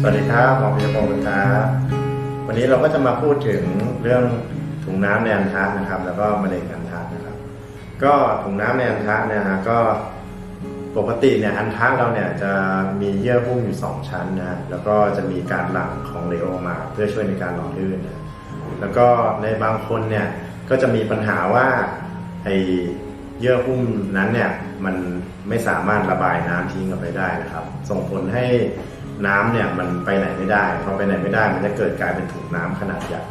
สวัสดีครับหมอพิยพงศ์ครับวันนี้เราก็จะมาพูดถึงเรื่องถุงน้ำในอันทะนะครับ แล้วก็มะเร็งอันทะนะครับ ก็ถุงน้ำในอันทะเนี่ยนะก็ปกติเนี่ยอันทะเราเนี่ยจะมีเยื่อหุ้มอยู่สองชั้นนะแล้วก็จะมีการหลั่งของเหลวออกมา เพื่อช่วยในการหล่อลื่นนะแล้วก็ในบางคนเนี่ยก็จะมีปัญหาว่าไอเยื่อหุ้มนั้นเนี่ยมันไม่สามารถระบายน้ำทิ้งออกไปได้นะครับ ส่งผลให้ น้ำเนี่ยมันไปไหนไม่ได้พอไปไหนไม่ได้ มันจะเกิดกลายเป็นถุงน้ำขนาดใหญ่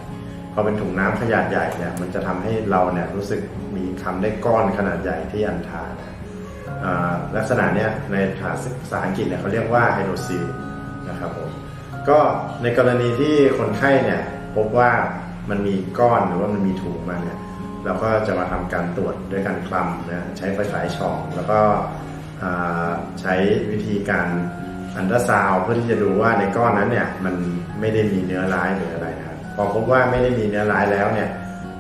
พอเป็นถุงน้ำขนาดใหญ่เนี่ยมันจะทำให้เราเนี่ยรู้สึกมีคำได้ก้อนขนาดใหญ่ที่อันทานะลักษณะเนี้ยในภาษาอังกฤษเนี่ยเขาเรียกว่าไฮโดรซิลนะครับผมก็ในกรณีที่คนไข้เนี่ยพบว่ามันมีก้อนหรือว่ามันมีถุงมาเนี่ยเราก็จะมาทำการตรวจด้วยการคลำนะใช้ไฟฉายช่อง แล้วก็ใช้วิธีการ อันตราซาวเพื่อที่จะดูว่าในก้อนนั้นเนี่ยมันไม่ได้มีเนื้อร้ายหรืออะไรนะครับพอพบว่าไม่ได้มีเนื้อร้ายแล้วเนี่ย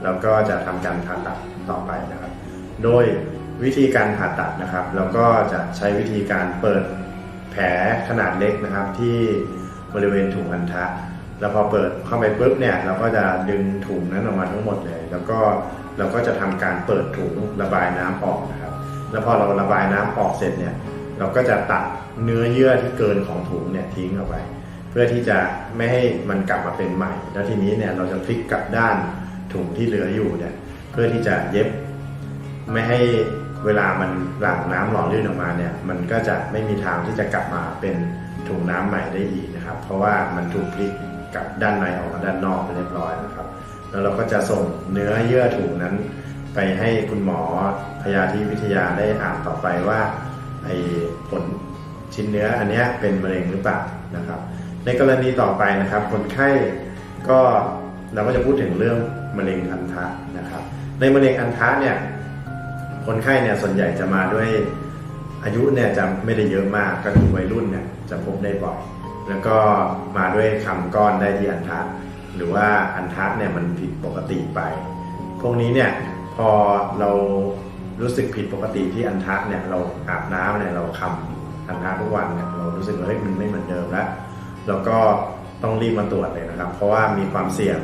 เราก็จะทำการผ่าตัดต่อไปนะครับ โดยวิธีการผ่าตัดนะครับ เราก็จะใช้วิธีการเปิดแผลขนาดเล็กนะครับ ที่บริเวณถุงอันทะแล้วพอเปิดเข้าไปปุ๊บเนี่ยเราก็จะดึงถุงนั้นออกมาทั้งหมดเลย แล้วก็เราก็จะทำการเปิดถุงระบายน้ำออกนะครับ แล้วพอเราระบายน้ำออกเสร็จเนี่ย เราก็จะตัดเนื้อเยื่อที่เกินของถุงเนี่ยทิ้งออกไป เพื่อที่จะไม่ให้มันกลับมาเป็นใหม่ แล้วทีนี้เนี่ยเราจะพลิกกลับด้านถุงที่เหลืออยู่เนี่ยเพื่อที่จะเย็บ ไม่ให้เวลามันหลั่งน้ำหล่อลื่นออกมาเนี่ยมันก็จะไม่มีทางที่จะกลับมาเป็นถุงน้ำใหม่ได้อีกนะครับ เพราะว่ามันถูกพลิกกลับด้านในออกมาด้านนอกไปเรียบร้อยนะครับ แล้วเราก็จะส่งเนื้อเยื่อถุงนั้น ไปให้คุณหมอพยาธิวิทยาได้อ่านต่อไปว่า ไอ้ผลชิ้นเนื้ออันนี้เป็นมะเร็งหรือเปล่านะครับ ในกรณีต่อไปนะครับ คนไข้ก็เราก็จะพูดถึงเรื่องมะเร็งอันทะนะครับ ในมะเร็งอันทะเนี่ยคนไข้เนี่ยส่วนใหญ่จะมาด้วยอายุเนี่ยจะไม่ได้เยอะมากก็คือวัยรุ่นเนี่ยจะพบได้บ่อยแล้วก็มาด้วยคำก้อนได้ที่อันทะหรือว่าอันทะเนี่ยมันผิดปกติไป พวกนี้เนี่ยพอเรา รู้สึกผิดปกติที่อันทะเนี่ยเราอาบน้ำเนี่ยเราคำอันทะทุกวันเนี่ยเรารู้สึกว่าเฮ้ยมันไม่เหมือนเดิมแล้วแล้วก็ต้องรีบมาตรวจเลยนะครับ เพราะว่ามีความเสี่ยง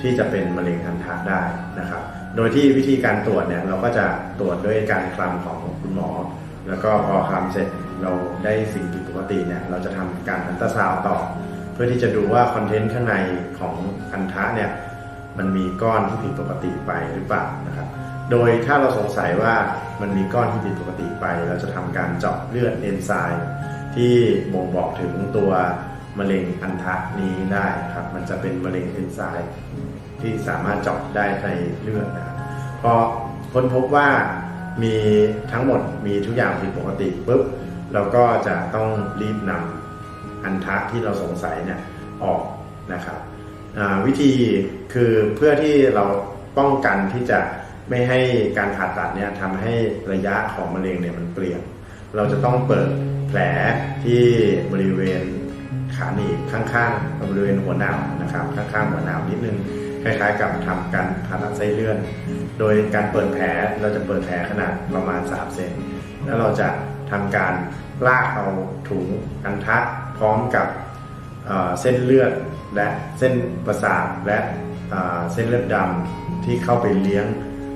ที่จะเป็นมะเร็งอันทะได้นะครับ โดยที่วิธีการตรวจเนี่ยเราก็จะตรวจด้วยการคลำของคุณหมอ แล้วก็พอคลำเสร็จเราได้สิ่งผิดปกติเนี่ยเราจะทำการอันตราซาวด์ต่อ เพื่อที่จะดูว่าคอนเทนต์ข้างในของอันทะเนี่ยมันมีก้อนที่ผิดปกติไปหรือเปล่านะครับ โดยถ้าเราสงสัยว่ามันมีก้อนที่ผิดปกติไป เราจะทำการเจาะเลือดเอนไซม์ที่บ่งบอกถึงตัวมะเร็งอันทะนี้ได้ครับ มันจะเป็นมะเร็งเอนไซม์ที่สามารถเจาะได้ในเลือดนะครับพอค้นพบว่ามีทั้งหมดมีทุกอย่างผิดปกติปุ๊บเราก็จะต้องรีบนำอันทะที่เราสงสัยเนี่ยออกนะครับวิธีคือเพื่อที่เราป้องกันที่จะ ไม่ให้การผ่าตัดเนี่ยทำให้ระยะของมะเร็งเนี่ยมันเปลี่ยน เราจะต้องเปิดแผลที่บริเวณขาหนีบข้างๆบริเวณหัวหนาวนะครับข้างๆหัวหนาวนิดนึงคล้ายๆกับทำการผ่าตัดไส้เลื่อน โดยการเปิดแผลเราจะเปิดแผลขนาดประมาณ 3 เซน แล้วเราจะทำการลากเอาถุงอันทะพร้อมกับเเส้นเลือดและเส้นประสาทและเเส้นเลือดดำที่เข้าไปเลี้ยง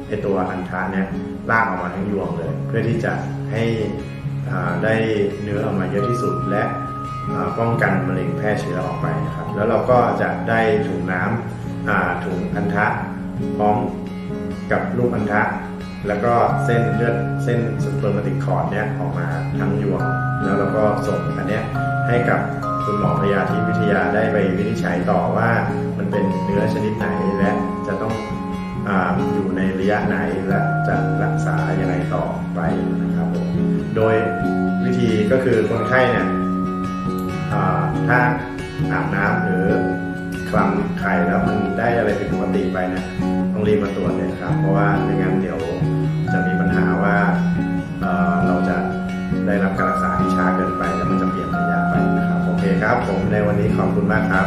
ไอตัวอันทะเนี่ยลากออกมาทั้งยวงเลย เพื่อที่จะให้ได้เนื้อออกมาเยอะที่สุดและป้องกันมะเร็งแพร่เชื้อออกไปนะครับ แล้วเราก็จะได้ถุงน้ำอ่าถุงอันทะพร้อมกับลูกอันทะ แล้วก็เส้นเลือดเส้นสเปอร์มติกคอร์ดเนี่ยออกมาทั้งยวง แล้วเราก็ส่งอันเนี้ยให้กับคุณหมอพยาธิวิทยาได้ไปวินิจฉัยต่อว่ามันเป็นเนื้อชนิดไหนและ อยู่ในระยะไหนและจะรักษายังไงต่อไปนะครับผมโดยวิธีก็คือคนไข้เนี่ยถ้าอาบน้ำหรือคลำไข่แล้วมันได้อะไรผิดปกติไปนะต้องรีบมาตรวจเลยครับ เพราะว่าไม่งั้นเดี๋ยวจะมีปัญหาว่าเอ่อเราจะได้รับการรักษาที่ช้าเกินไปแล้วมันจะเปลี่ยนระยะไปนะครับโอเคครับ ผมในวันนี้ขอบคุณมากครับ